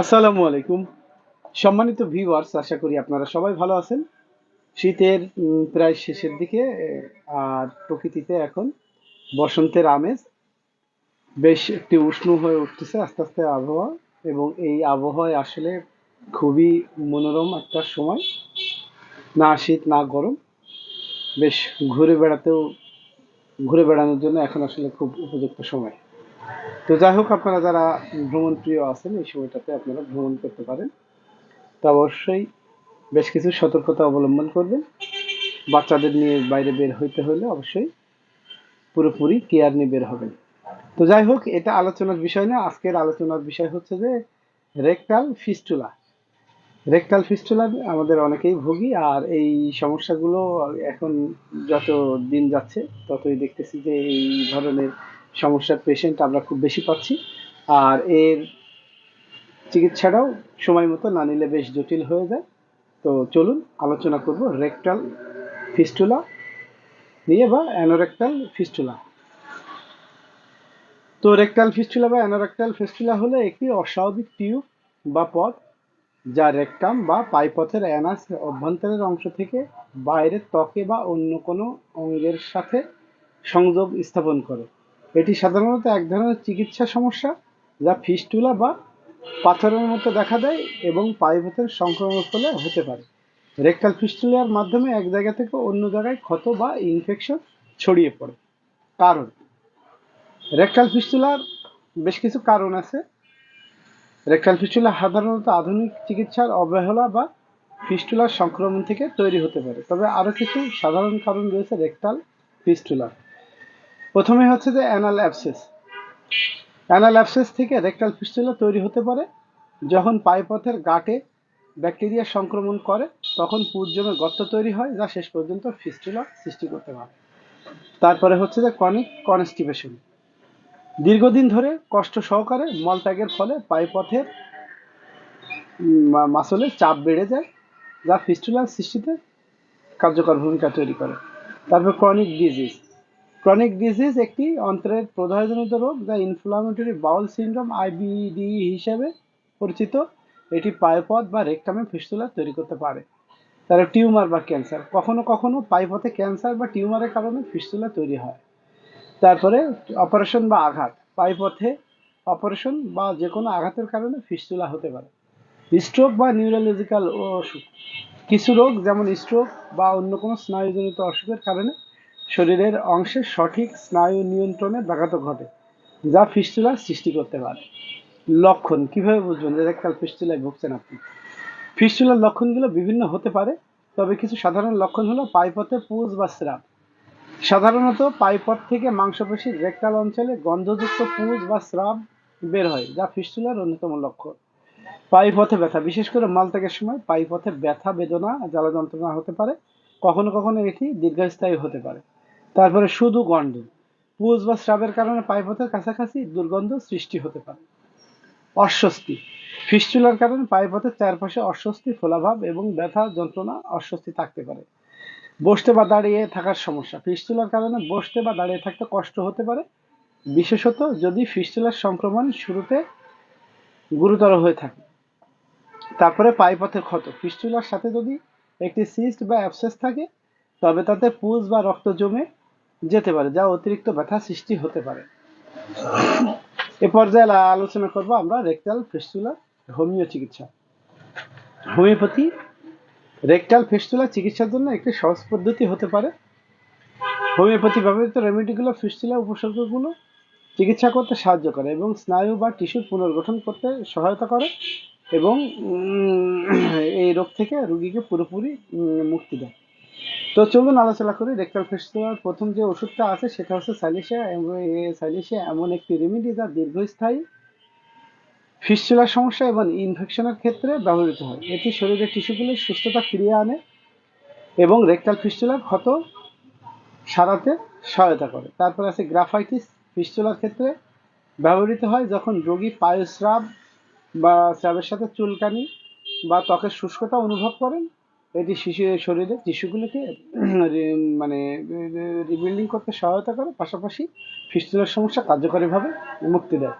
আসসালামু আলাইকুম। সম্মানিত ভিউয়ার্স আশা করি আপনারা সবাই ভালো আছেন। শীতের প্রায় শেষের দিকে আর প্রকৃতিতে এখন বসন্তের আমেজ বেশ একটি উষ্ণ হয়ে উঠতেছে আস্তে আস্তে আবহাওয়া এবং এই আবহাওয়ায় আসলে খুবই মনোরম একটা সময়। না শীত, না গরম, বেশ ঘুরে বেড়াতেও, ঘুরে বেড়ানোর জন্য এখন আসলে খুব উপযুক্ত সময়। তো যাই হোক, আপনারা যারা ভ্রমণ প্রিয় আছেন এই সময়টাতে আপনারা ভ্রমণ করতে পারেন। তা অবশ্যই বেশ কিছু সতর্কতা অবলম্বন করবেন। বাচ্চাদের নিয়ে বাইরে বের হইতে হলে অবশ্যই পুরোপুরি কেয়ার নিয়ে বের হবেন। তো যাই হোক, এটা আলোচনার বিষয় না, আজকের আলোচনার বিষয় হচ্ছে যে রেকটাল ফিস্টুলা। রেকটাল ফিস্টুলা আমাদের অনেকেই ভুগি, আর এই সমস্যাগুলো এখন যত দিন যাচ্ছে, ততই দেখতেছি যে এই ধরনের সমস্যার পেশেন্ট আমরা খুব বেশি পাচ্ছি। আর এর চিকিৎসাটাও সময় মতো না নিলে বেশ জটিল হয়ে যায়। তো চলুন, আলোচনা করব রেকটাল ফিস্টুলা নিয়ে বা অ্যানোরেকটাল ফিস্টুলা তো রেকটাল ফিস্টুলা বা অ্যানোরেকটাল ফিস্টুলা হলো একটি অস্বাভাবিক টিউব বা পথ যা রেকটাম বা পাইপথের অ্যানাস অভ্যন্তরের অংশ থেকে বাইরের ত্বকে বা অন্য কোনো অঙ্গের সাথে সংযোগ স্থাপন করে। এটি সাধারণত এক ধরনের চিকিৎসা সমস্যা যা ফিস্টুলা বা পাথরের মতো দেখা দেয় এবং পাইপথের সংক্রমণের ফলে হতে পারে। রেকটাল ফিস্টুলার মাধ্যমে এক জায়গা থেকে অন্য জায়গায় ক্ষত বা ইনফেকশন ছড়িয়ে পড়ে। কারণ? রেকটাল ফিস্টুলার বেশ কিছু কারণ আছে। রেকটাল ফিস্টুলা সাধারণত আধুনিক চিকিৎসার অবহেলা বা ফিস্টুলার সংক্রমণ থেকে তৈরি হতে পারে। তবে আরও কিছু সাধারণ কারণ রয়েছে রেকটাল ফিস্টুলার। প্রথমে হচ্ছে যে অ্যানাল অ্যাপসেস অ্যানাল অ্যাপসেস থেকে রেকটাল ফিস্টুলা তৈরি হতে পারে। যখন পাইপথের গাটে ব্যাকটেরিয়া সংক্রমণ করে, তখন পুজ গর্ত তৈরি হয়, যা শেষ পর্যন্ত ফিস্টুলা সৃষ্টি করতে পারে। তারপরে হচ্ছে যে কনিক কনস্টিপেশন দীর্ঘদিন ধরে কষ্ট সহকারে মলত্যাগের ফলে পাইপথের মাসলে চাপ বেড়ে যায়, যা ফিস্টুলার সৃষ্টিতে কার্যকর ভূমিকা তৈরি করে। তারপর ক্রনিক ডিজিজ ক্রনিক ডিজিজ একটি অন্ত্রের প্রদাহজনিত রোগ যা ইনফ্লামেটরি বাউল সিনড্রোম আইবিডি হিসেবে পরিচিত। এটি পাইপথ বা রেকটামে ফিস্টুলা তৈরি করতে পারে। তারা টিউমার বা ক্যান্সার। কখনো কখনো পাইপথে ক্যান্সার বা টিউমারের কারণে ফিস্টুলা তৈরি হয়। তারপরে অপারেশন বা আঘাত। পাইপথে অপারেশন বা যে কোনো আঘাতের কারণে ফিস্টুলা হতে পারে। স্ট্রোক বা নিউরোলজিক্যাল অসুখ। কিছু রোগ যেমন স্ট্রোক বা অন্য কোনো স্নায়ুজনিত অসুখের কারণে শরীরের অংশের সঠিক স্নায়ু নিয়ন্ত্রণে ব্যাঘাত ঘটে, যা ফিস্টুলা সৃষ্টি করতে পারে। লক্ষণ, কীভাবে বুঝবেন? যে রেকটাল ফিস্টুলায় ভুগছেন আপনি। ফিস্টুলার লক্ষণগুলো বিভিন্ন হতে পারে, তবে কিছু সাধারণ লক্ষণ হলো পাইপথে পুজ বা স্রাব। সাধারণত পাইপথ থেকে মাংসপেশির রেকটাল অঞ্চলে গন্ধযুক্ত পুজ বা স্রাব বের হয়, যা ফিস্টুলার অন্যতম লক্ষণ। পাইপথে ব্যথা, বিশেষ করে মালত্যাগের সময় পাইপথে ব্যথা, বেদনা জ্বালা যন্ত্রণা হতে পারে। কখনো কখনো এটি দীর্ঘস্থায়ী হতে পারে। তারপরে শুধু গন্ধ। পুজ বা স্রাবের কারণে পাইপথের কাছাকাছি দুর্গন্ধ সৃষ্টি হতে পারে। অস্বস্তি। ফিস্টুলার কারণে পাইপথের চারপাশে অস্বস্তি, ফোলাভাব এবং ব্যথা যন্ত্রণা অস্বস্তি থাকতে পারে। বসতে বা দাঁড়িয়ে থাকার সমস্যা। ফিস্টুলার কারণে বসতে বা দাঁড়িয়ে থাকতে কষ্ট হতে পারে। বিশেষত যদি ফিস্টুলার সংক্রমণ শুরুতে গুরুতর হয়ে থাকে। তারপরে পাইপথের ক্ষত। ফিস্টুলার সাথে যদি একটি সিস্ট বা অ্যাবসেস থাকে, তবে তাতে পুজ বা রক্ত জমে যেতে পারে, যা অতিরিক্ত ব্যথা সৃষ্টি হতে পারে। এ পর্যায়ে আলোচনা করব আমরা রেকটাল ফেস্টুলা হোমিও চিকিৎসা। হোমিওপ্যাথি, রেকটাল ফিস্টুলা চিকিৎসার জন্য একটি সহজ পদ্ধতি হতে পারে। হোমিওপ্যাথি ব্যবহৃত রেমেডিগুলো ফিস্টুলা উপসর্গগুলো চিকিৎসা করতে সাহায্য করে এবং স্নায়ু বা টিস্যুর পুনর্গঠন করতে সহায়তা করে এবং এই রোগ থেকে রুগীকে পুরোপুরি মুক্তি দেয়। তো চলুন আলোচনা করি রেকটাল ফিস্টুলার প্রথম যে ওষুধটা আছে, সেটা হচ্ছে সাইলিশিয়া সাইলিশিয়া এমন একটি রেমেডি যা দীর্ঘস্থায়ী ফিস্টুলার সমস্যা এবং ইনফেকশনের ক্ষেত্রে ব্যবহৃত হয়। এটি শরীরের টিস্যুগুলির সুস্থতা ফিরিয়ে আনে এবং রেকটাল ফিস্টুলার ক্ষত সারাতে সহায়তা করে। তারপর আছে গ্রাফাইটিস ফিস্টুলার ক্ষেত্রে ব্যবহৃত হয় যখন রোগী পায়স্রাব বা স্রাবের সাথে চুলকানি বা ত্বকের শুষ্কতা অনুভব করেন এটি শিশু শরীরে টিস্যুগুলোকে মানে রিবিল্ডিং করতে সহায়তা করে, পাশাপাশি ফিস্টুলার সমস্যা কার্যকরীভাবে মুক্তি দেয়।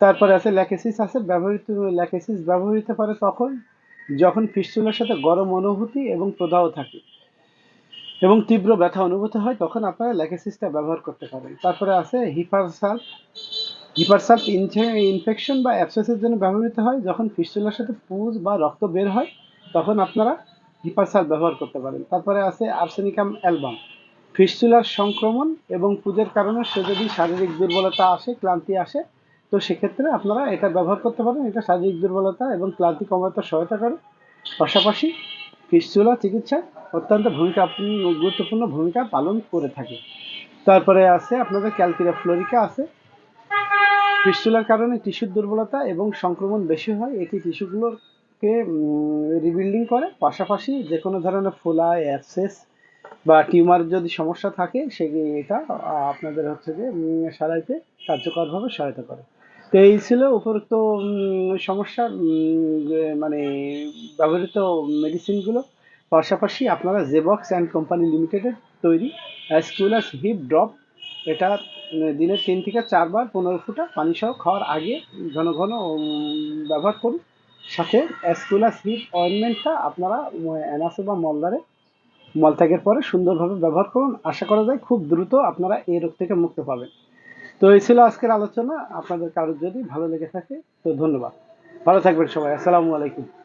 তারপরে আছে ল্যাকেসিস আছে, ব্যবহৃত ল্যাকেসিস ব্যবহৃত পারে তখন, যখন ফিস্টুলার সাথে গরম অনুভূতি এবং প্রদাহ থাকে এবং তীব্র ব্যথা অনুভূত হয়, তখন আপনারা ল্যাকেসিসটা ব্যবহার করতে পারেন। তারপরে আছে হিপারসাল্প হিপারসাল্প ইনফেকশন বা অ্যাবসেসের জন্য ব্যবহৃত হয়। যখন ফিস্টুলার সাথে পুজ বা রক্ত বের হয়, তখন আপনারা হিপারসাল্প ব্যবহার করতে পারেন। তারপরে আছে আর্সেনিকাম অ্যালবাম ফিস্টুলার সংক্রমণ এবং পুজের কারণে সে যদি শারীরিক দুর্বলতা আসে, ক্লান্তি আসে, তো সেক্ষেত্রে আপনারা এটা ব্যবহার করতে পারেন। এটা শারীরিক দুর্বলতা এবং ক্লান্তি কমাতে সহায়তা করে। পাশাপাশি ফিস্টুলা চিকিৎসায় অত্যন্ত ভূমিকা গুরুত্বপূর্ণ ভূমিকা পালন করে থাকে। তারপরে আছে আপনাদের ক্যালকিরা ফ্লোরিকা আছে। ফিস্টুলার কারণে টিস্যুর দুর্বলতা এবং সংক্রমণ বেশি হয়। এটি টিস্যুগুলোকে রিবিল্ডিং করে। পাশাপাশি যে কোনো ধরনের ফোলা অ্যাবসেস বা টিউমার যদি সমস্যা থাকে সে এটা আপনাদের হচ্ছে যে সারাইতে কার্যকরভাবে সহায়তা করে। তো এই ছিল উপরোক্ত উম, সমস্যার মানে ব্যবহৃত মেডিসিনগুলো পাশাপাশি আপনারা জেবক্স অ্যান্ড কোম্পানি লিমিটেডের তৈরি অ্যাসকুলাস হিপ ড্রপ এটা দিনে তিন থেকে চারবার পনেরো ফুটা পানি সহ খাওয়ার আগে ঘন ঘন ব্যবহার করুন। সাথে অ্যাসকুলাস হিপ অয়েনমেন্টটা আপনারা অ্যানাসে বা মলদারে মলত্যাগের পরে সুন্দরভাবে ব্যবহার করুন। আশা করা যায় খুব দ্রুত আপনারা এই রোগ থেকে মুক্ত পাবেন। তো এই ছিল আজকের আলোচনা। আপনাদের কারোর যদি ভালো লেগে থাকে, তো ধন্যবাদ। ভালো থাকবেন সবাই। আসসালামু আলাইকুম।